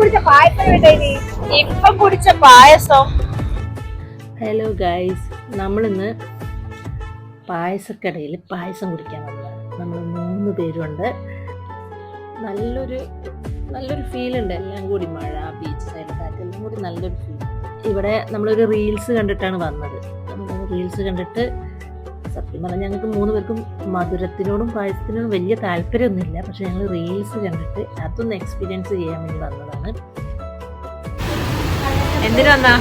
കഴിഞ്ഞ് ഇപ്പം കുടിച്ച പായസം. ഹലോ ഗൈസ് നമ്മളിന്ന് പായസക്കടയിൽ പായസം കുടിക്കാൻ വന്നതാണ്. നമ്മൾ മൂന്ന് പേരുണ്ട്. നല്ലൊരു നല്ലൊരു ഫീൽ ഉണ്ട്. എല്ലാം കൂടി മഴ ബീച്ച് സൈഡ് കാറ്റ് എല്ലാം കൂടി നല്ലൊരു ഫീൽ ഇവിടെ നമ്മളൊരു റീൽസ് കണ്ടിട്ടാണ് വന്നത്. റീൽസ് കണ്ടിട്ട് സത്യം പറഞ്ഞാൽ ഞങ്ങൾക്ക് മൂന്ന് പേർക്കും മധുരത്തിനോടും പായസത്തിനോടും വലിയ താല്പര്യമൊന്നുമില്ല. പക്ഷെ ഞങ്ങൾ റീൽസ് കണ്ടിട്ട് അതൊന്ന് എക്സ്പീരിയൻസ് ചെയ്യാൻ വേണ്ടി വന്നതാണ്. എന്തിനു വന്നാ?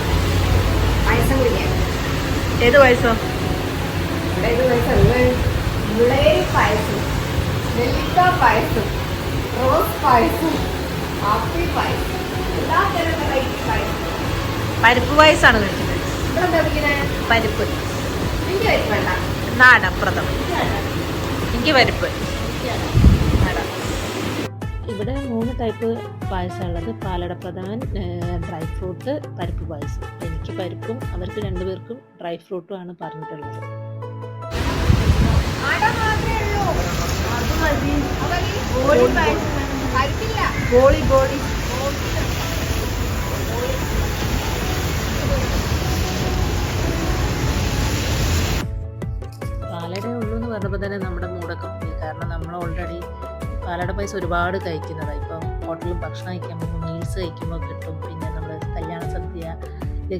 പായസം കുടിക്കാൻ. ഏത് പായസം? ഇവിടെ ഒരു പായസം മുളേരി പായസം. നെല്ലിക്ക പായസം. റോസ് പായസം. ആപ്പിൾ പായസം. എല്ലാ തരം വെറൈറ്റി പായസം. പരിപ്പ് വയസ്സാണ് കഴിക്കുന്നത്. പരിപ്പ്. എനിക്ക് വരും വേണ്ട. നാടപ്രഥം എനിക്ക് പരിപ്പ്. ഇവിടെ മൂന്ന് ടൈപ്പ് പായസമുള്ളത്. പാലട പ്രധാൻ ഡ്രൈ ഫ്രൂട്ട് പരിപ്പ് പായസം. എനിക്ക് പരിപ്പും അവർക്ക് രണ്ടുപേർക്കും ഡ്രൈ ഫ്രൂട്ടും ആണ് പറഞ്ഞിട്ടുള്ളത്. ഗോളി മാത്രമേ പറഞ്ഞപ്പോൾ തന്നെ നമ്മുടെ മൂടൊക്കെ പോയി കാരണം നമ്മൾ ഓൾറെഡി പാലട പൈസ ഒരുപാട് കഴിക്കുന്നതാണ് ഇപ്പം ഹോട്ടലിൽ ഭക്ഷണം കഴിക്കാൻ പോകുമ്പോൾ മീൽസ് കഴിക്കുമ്പോൾ കിട്ടും. പിന്നെ നമ്മൾ കല്യാണ സദ്യയിൽ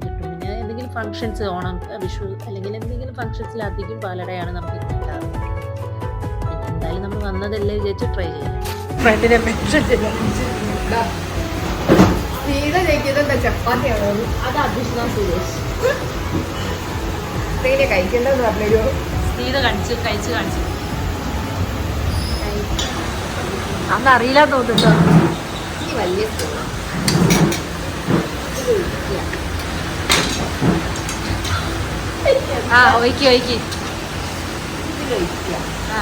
കിട്ടും. പിന്നെ എന്തെങ്കിലും ഫങ്ഷൻസ് ഓണം വിഷു അല്ലെങ്കിൽ എന്തെങ്കിലും ഫങ്ഷൻസിൽ അധികം പാലടയാണ് നമുക്ക് കിട്ടാറ് പിന്നെ എന്തായാലും നമ്മൾ വന്നതല്ലേ വിചാരിച്ച് ട്രൈ ചെയ്യാം. ഫ്രണ്ടിനെ ചപ്പാത്തിയാണോ? അത് അഭിഷ്ണ സുരേഷ്. കഴിക്കേണ്ടതെന്ന് പറഞ്ഞൊരു കാണിച്ച് കഴിച്ച് കാണിച്ചു. അന്ന് അറിയില്ല തോന്നുന്നുണ്ടോ? വലിയ ആ. ഒയ്ക്കി ഒയ്ക്കി ആ.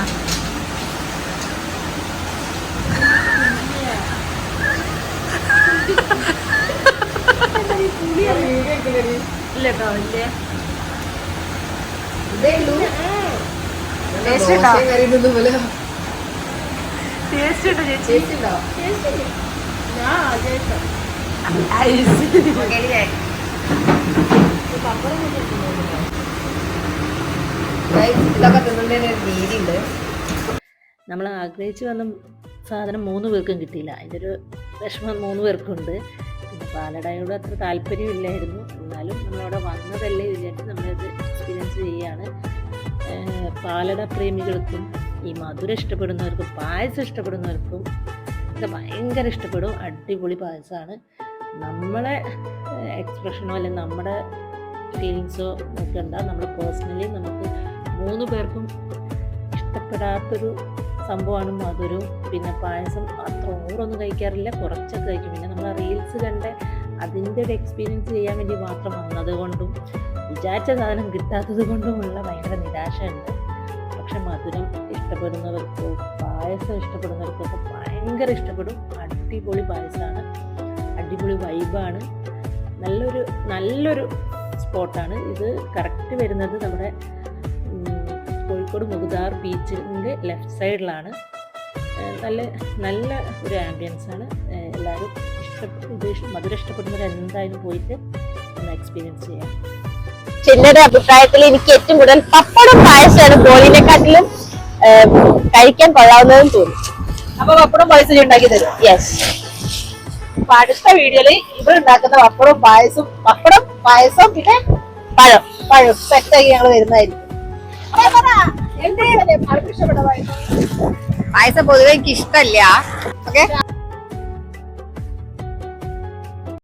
ഇല്ല കേട്ടോ ഇല്ലേ. ഇതൊക്കെ തിന്നേണ്ട ഒരു രീതിയുണ്ട് നമ്മൾ ആഗ്രഹിച്ച് വന്ന സാധനം മൂന്ന് പേർക്കും കിട്ടിയില്ല. അതിന്റെ ഒരു വിഷമം മൂന്ന് പേർക്കുണ്ട്. പിന്നെ പാലടയോട് അത്ര താല്പര്യമില്ലായിരുന്നു. എന്നാലും നമ്മളവിടെ വന്നതല്ലേ വിചാരിച്ച് നമ്മളിത് എക്സ്പീരിയൻസ് ചെയ്യുകയാണ്. പാലട പ്രേമികൾക്കും ഈ മധുരം ഇഷ്ടപ്പെടുന്നവർക്കും പായസം ഇഷ്ടപ്പെടുന്നവർക്കും ഒക്കെ ഭയങ്കര ഇഷ്ടപ്പെടും. അടിപൊളി പായസമാണ്. നമ്മളെ എക്സ്പ്രഷനോ അല്ലെങ്കിൽ നമ്മുടെ ഫീലിങ്സോ നോക്കണ്ട നമ്മൾ പേഴ്സണലി നമുക്ക് മൂന്ന് പേർക്കും ഇഷ്ടപ്പെടാത്തൊരു സംഭവമാണ് മധുരവും. പിന്നെ പായസം അത്ര ഓറൊന്നും കഴിക്കാറില്ല. കുറച്ചൊക്കെ കഴിക്കും. പിന്നെ നമ്മൾ റീൽസ് കണ്ട് അതിന്റെ ഒരു എക്സ്പീരിയൻസ് ചെയ്യാൻ വേണ്ടി മാത്രം വന്നത് കൊണ്ടും വിചാരിച്ച സാധനം കിട്ടാത്തത് കൊണ്ടുമുള്ള ഭയങ്കര നിരാശയുണ്ട്. പക്ഷെ മധുരം ഇഷ്ടപ്പെടുന്നവർക്ക് പായസം ഇഷ്ടപ്പെടുന്നവർക്കൊക്കെ ഭയങ്കര ഇഷ്ടപ്പെടും. അടിപൊളി പായസമാണ് അടിപൊളി വൈബാണ് നല്ലൊരു നല്ലൊരു സ്പോട്ടാണ് ഇത് കറക്റ്റ് വരുന്നത് നമ്മുടെ കോഴിക്കോട് മുഗുദാർ ബീച്ചിന്റെ ലെഫ്റ്റ് സൈഡിലാണ് നല്ല നല്ല ഒരു ആംബിയൻസ് ആണ്. എല്ലാവരും ഇഷ്ടപ്പെട്ട ഇത് ഇഷ്ട- മധുരം ഇഷ്ടപ്പെടുന്നവർ എന്തായാലും പോയിട്ട് ഒന്ന് എക്സ്പീരിയൻസ് ചെയ്യാം. ചിന്നയുടെ അഭിപ്രായത്തിൽ എനിക്ക് ഏറ്റവും കൂടുതൽ പപ്പടം പായസമാണ് ബോളിനെക്കാട്ടിലും കഴിക്കാൻ കൊള്ളാവുന്നതെന്ന് തോന്നി അപ്പൊ പപ്പടം പായസം ഉണ്ടാക്കി തരും. യെസ് അപ്പൊ അടുത്ത വീഡിയോയിൽ ഇവിടെ ഉണ്ടാക്കുന്ന പപ്പടം പായസം പപ്പടം പായസം പിന്നെ പഴം. പഴം സെറ്റാക്കി ഞങ്ങൾ വരുന്നതായിരിക്കും. പായസം പൊതുവെ എനിക്ക് ഇഷ്ടമല്ല ഓക്കെ